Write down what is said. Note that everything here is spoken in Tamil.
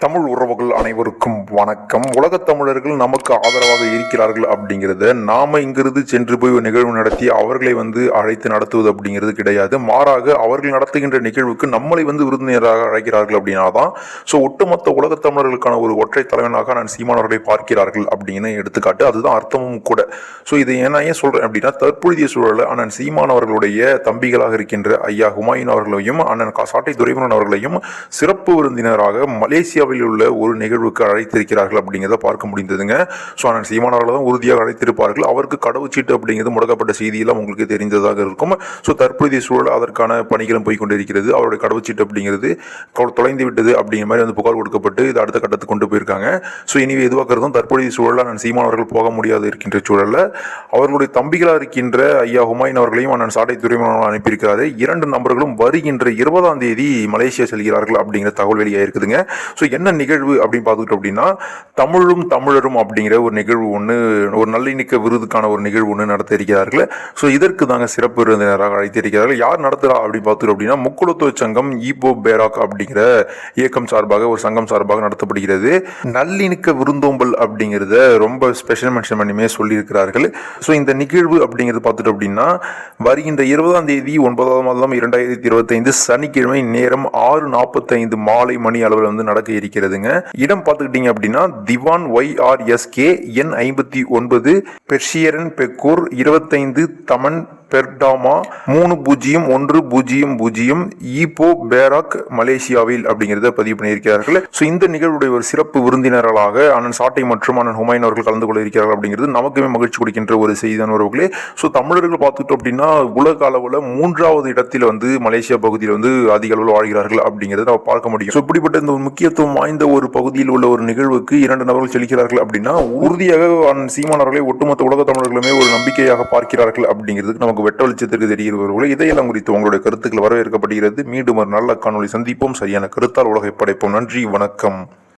தமிழ் உறவுகள் அனைவருக்கும் வணக்கம். உலக தமிழர்கள் நமக்கு ஆதரவாக இருக்கிறார்கள் அப்படிங்கிறத நாம இங்கிருந்து சென்று போய் ஒரு நிகழ்வு நடத்தி அவர்களை வந்து அழைத்து நடத்துவது அப்படிங்கிறது கிடையாது. மாறாக அவர்கள் நடத்துகின்ற நிகழ்வுக்கு நம்மளை வந்து விருந்தினராக அழைக்கிறார்கள் அப்படின்னா தான் ஸோ ஒட்டுமொத்த உலக தமிழர்களுக்கான ஒரு ஒற்றை தலைவனாக நான் சீமானவர்களை பார்க்கிறார்கள் அப்படின்னு எடுத்துக்காட்டு அதுதான் அர்த்தமும் கூட. ஸோ இதை ஏன்னா ஏன் சொல்றேன் அப்படின்னா தற்பொழுதைய சூழலில் அண்ணன் சீமானவர்களுடைய தம்பிகளாக இருக்கின்ற ஐயா ஹுமாயூன் அவர்களையும் அண்ணன் கா- சாட்டை துரைமுருகன் அவர்களையும் சிறப்பு விருந்தினராக மலேசியா மலேசியாவில் உள்ள ஒரு நிகழ்வுக்கு அழைத்திருக்கிறார்கள் அப்படிங்கிறத பார்க்க முடிந்ததுங்க. ஸோ அண்ணன் சீமான் தான் உறுதியாக அழைத்திருப்பார்கள். அவருக்கு கடவுச்சீட்டு அப்படிங்கிறது முடக்கப்பட்ட செய்தியெல்லாம் உங்களுக்கு தெரிந்ததாக இருக்கும். ஸோ தற்போதைய சூழல் அதற்கான பணிகளும் போய்கொண்டிருக்கிறது. அவருடைய கடவுச்சீட்டு அப்படிங்கிறது தொலைந்து விட்டது அப்படிங்கிற மாதிரி வந்து புகார் கொடுக்கப்பட்டு இது அடுத்த கட்டத்துக்கு கொண்டு போயிருக்காங்க. ஸோ இனிவே எதுவாக தற்போதைய சூழலில் நான் சீமான் அவர்கள் போக முடியாது இருக்கின்ற சூழலில். அவர்களுடைய தம்பிகளாக இருக்கின்ற ஐயா ஹுமாயின் அவர்களையும் அண்ணன் சாட்டை துறைமுகம் அனுப்பியிருக்கிறாரு. இரண்டு நபர்களும் வருகின்ற இருபதாம் தேதி மலேசியா செல்கிறார்கள் அப்படிங்கிற தகவல் வெளியாக இருக்குதுங்க ஸோ என்ன நிகழ்வு அப்படின்னு பார்த்துக்கிட்டோம் அப்படின்னா தமிழும் தமிழரும் அப்படிங்கிற ஒரு நிகழ்வு ஒன்று ஒரு நல்லிணக்க விருதுக்கான ஒரு நிகழ்வு ஒன்று நடத்த இருக்கிறார்கள். ஸோ இதற்கு தாங்க சிறப்பு விருந்தினராக அழைத்திருக்கிறார்கள் யார் நடத்துகிறா அப்படின்னு பார்த்துக்கிட்டோம் அப்படின்னா முக்குளத்துவ சங்கம் ஈபோ பேராக் அப்படிங்கிற இயக்கம் சார்பாக ஒரு சங்கம் சார்பாக நடத்தப்படுகிறது. நல்லிணக்க விருந்தோம்பல் அப்படிங்கிறத ரொம்ப ஸ்பெஷல் மென்ஷன் பண்ணியுமே சொல்லியிருக்கிறார்கள். ஸோ இந்த நிகழ்வு அப்படிங்கிறது பார்த்துட்டோம் அப்படின்னா வருகின்ற இருபதாம் தேதி ஒன்பதாம் மாதம் இரண்டாயிரத்தி இருபத்தைந்து சனிக்கிழமை நேரம் ஆறு நாற்பத்தைந்து மாலை மணி அளவில் வந்து நடக்க இருக்கிறதுங்க இடம் பார்த்துக்கிட்டீங்க அப்படின்னா திவான் ஒய் ஆர் எஸ்கே எண் ஐம்பத்தி ஒன்பது பெர்ஷியரன் பெக்கூர் இருபத்தைந்து தமன் பெர்டாமா மூணு பூஜ்ஜியம் ஒன்று பூஜ்ஜியம் பூஜ்ஜியம் ஈப்போ பேராக் மலேசியாவில் அப்படிங்கிறத பதிவு பண்ணியிருக்கிறார்கள். ஸோ இந்த நிகழ்வுடைய ஒரு சிறப்பு விருந்தினர்களாக அண்ணன் சாட்டை மற்றும் அண்ணன் ஹுமாயின் அவர்கள் கலந்து கொள்ள இருக்கிறார்கள் அப்படிங்கிறது நமக்குமே மகிழ்ச்சி கொடுக்கின்ற ஒரு செய்திதான் உறவுகளே. ஸோ தமிழர்கள் பார்த்துட்டோம் அப்படின்னா உலக அளவில் மூன்றாவது இடத்தில் வந்து மலேசியா பகுதியில் வந்து அதிக அளவில் வாழ்கிறார்கள் அப்படிங்கிறத நம்ம பார்க்க முடியும். ஸோ இப்படிப்பட்ட இந்த ஒரு முக்கியத்துவம் வாய்ந்த ஒரு பகுதியில் உள்ள ஒரு நிகழ்வுக்கு இரண்டு நபர்கள் செல்கிறார்கள் அப்படின்னா உறுதியாக அண்ணன் சீமான் அவர்களை ஒட்டுமொத்த உலக தமிழர்களுமே ஒரு நம்பிக்கையாக பார்க்கிறார்கள் அப்படிங்கிறதுக்கு நமக்கு வெட்ட வெளிச்சத்திற்கு தெரிகிறவர்களே இதையெல்லாம் குறித்து உங்களுடைய கருத்துக்கள் வரவேற்கப்படுகிறது. மீண்டும் ஒரு நல்ல காணொலி சந்திப்போம். சரியான கருத்தால் உலகை படைப்போம். நன்றி வணக்கம்.